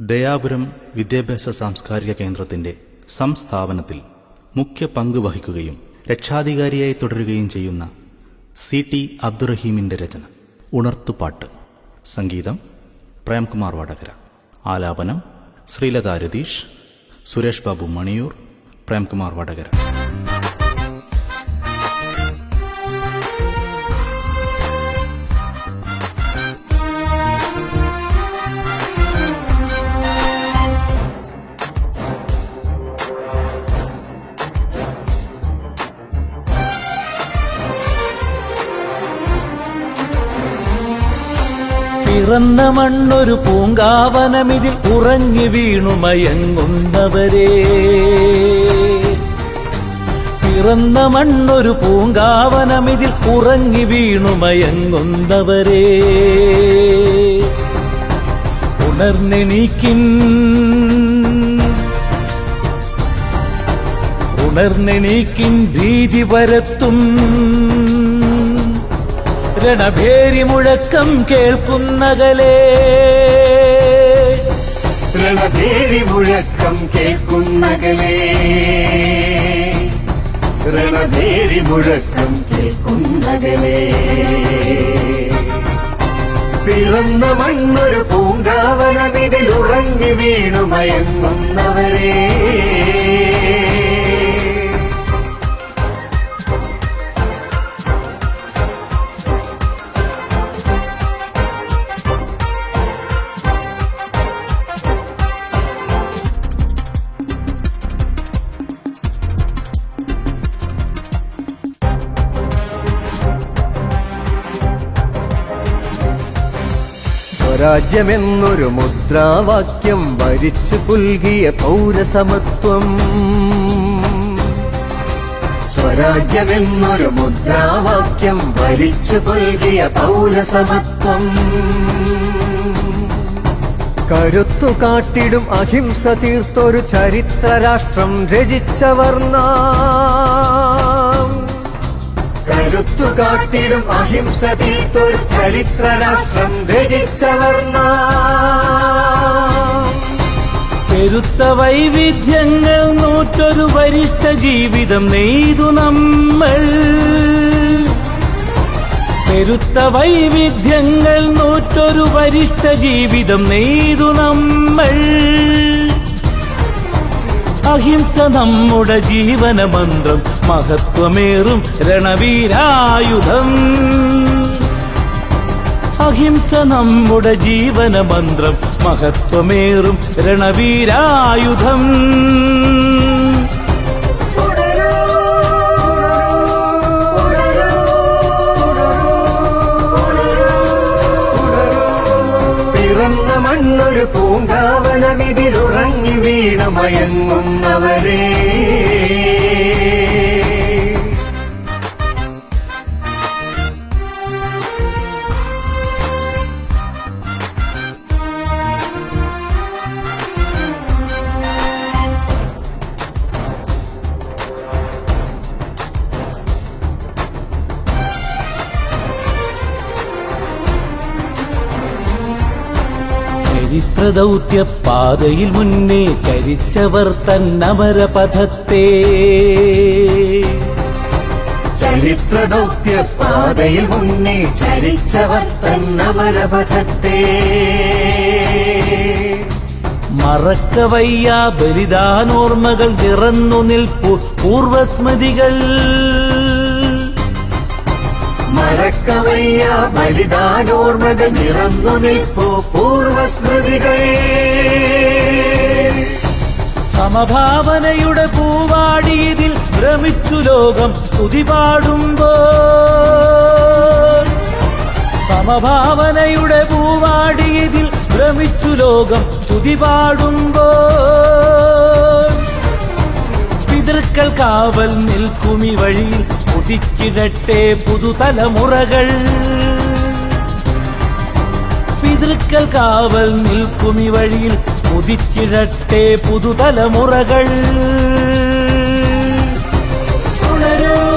ദയാപുരം വിദ്യാഭ്യാസ സാംസ്കാരിക കേന്ദ്രത്തിന്റെ സംസ്ഥാപനത്തിൽ മുഖ്യ പങ്ക് വഹിക്കുകയും രക്ഷാധികാരിയായി തുടരുകയും ചെയ്യുന്ന സി ടി അബ്ദുറഹീമിന്റെ രചന. ഉണർത്തുപാട്ട്. സംഗീതം പ്രേംകുമാർ വടകര. ആലാപനം ശ്രീലത രതീഷ് സുരേഷ് ബാബു മണിയൂർ പ്രേംകുമാർ വടകര. പിറന്ന മണ്ണൊരു പൂങ്കാവനമിതിൽ ഉറങ്ങി വീണു മയങ്ങുന്നവരെ. പിറന്ന മണ്ണൊരു പൂങ്കാവനമിതിൽ ഉറങ്ങി വീണു മയങ്ങുന്നവരെ. ഉണർന്നെണീക്കിൻ ഉണർന്നെണീക്കിൻ ഭീതി പരത്തും രണഭേരി മുഴക്കം കേൾക്കുന്നകലേ. രണഭേരി മുഴക്കം കേൾക്കുന്നകലേ. രണഭേരി മുഴക്കം കേൾക്കുന്നകലേ. പിറന്ന മണ്ണൊരു പൂങ്കാവനമിതിൽ ഉറങ്ങി വീണു മയങ്ങുന്നവരേ. സ്വരാജ്യമെന്നൊരു മുദ്രാവാക്യം വരിച്ചു പുൽകിയ പൗരസമത്വം. സ്വരാജ്യമെന്നൊരു മുദ്രാവാക്യം വരിച്ചു പുൽകിയ പൗരസമത്വം. കരുത്തു കാട്ടിടും അഹിംസ തീർത്തൊരു ചരിത്ര രാഷ്ട്രം രചിച്ചവർ നാം. കരുത്തു കാട്ടിടും അഹിംസ തീർത്തൊരു ചരിത്ര രാഷ്ട്രം രചിച്ചവർ കരുത്ത പെരുത്ത വൈവിധ്യങ്ങൾ നൂറ്റൊരു വരിഷ്ഠ ജീവിതം നെയ്തു നമ്മൾ. പെരുത്ത വൈവിധ്യങ്ങൾ നൂറ്റൊരു വരിഷ്ഠ ജീവിതം നെയ്തു നമ്മൾ. അഹിംസ നമ്മുടെ ജീവന മന്ത്രം മഹത്വമേറും രണവീരായുധം. അഹിംസ നമ്മുടെ ജീവന മന്ത്രം മഹത്വമേറും രണവീരായുധം. പിറന്ന മണ്ണൊരു പൂങ്കാവനമിതിൽ ഉറങ്ങി വീണു മയങ്ങുന്നവരേ ചരിത്ര ദൗത്യ പാതയിൽ മുന്നേ ചരിച്ചവർ തന്നമരപഥത്തെ. ചരിത്ര ദൗത്യ പാതയിൽ മുന്നേ ചരിച്ചവർ തന്നമരപഥത്തെ. മറക്കവയ്യ ബലിദാനോർമ്മകൾ നിറന്നു നിൽപ്പു പൂർവസ്മൃതികൾ മറക്കവയ്യ ബലിദാനോർമ്മകൾ നിറന്നു നിൽപ്പോ പൂർവസ്മൃതികൾ സമഭാവനയുടെ പൂവാടിയതിൽ ഭ്രമിച്ചു ലോകം കുതിപാടുമ്പോ സമഭാവനയുടെ പൂവാടിയതിൽ ഭ്രമിച്ചു ലോകം തുതിപാടുമ്പോ. പിതൃക്കൾ കാവൽ നിൽക്കുമി വഴിയിൽ ചിന്തിച്ചിടട്ടെ പുതുതലമുറകൾ. പിതൃക്കൽ കാവൽ നിൽക്കുമി വഴിയിൽ കുതിച്ചിടട്ടെ പുതുതലമുറകൾ. ഉണരൂ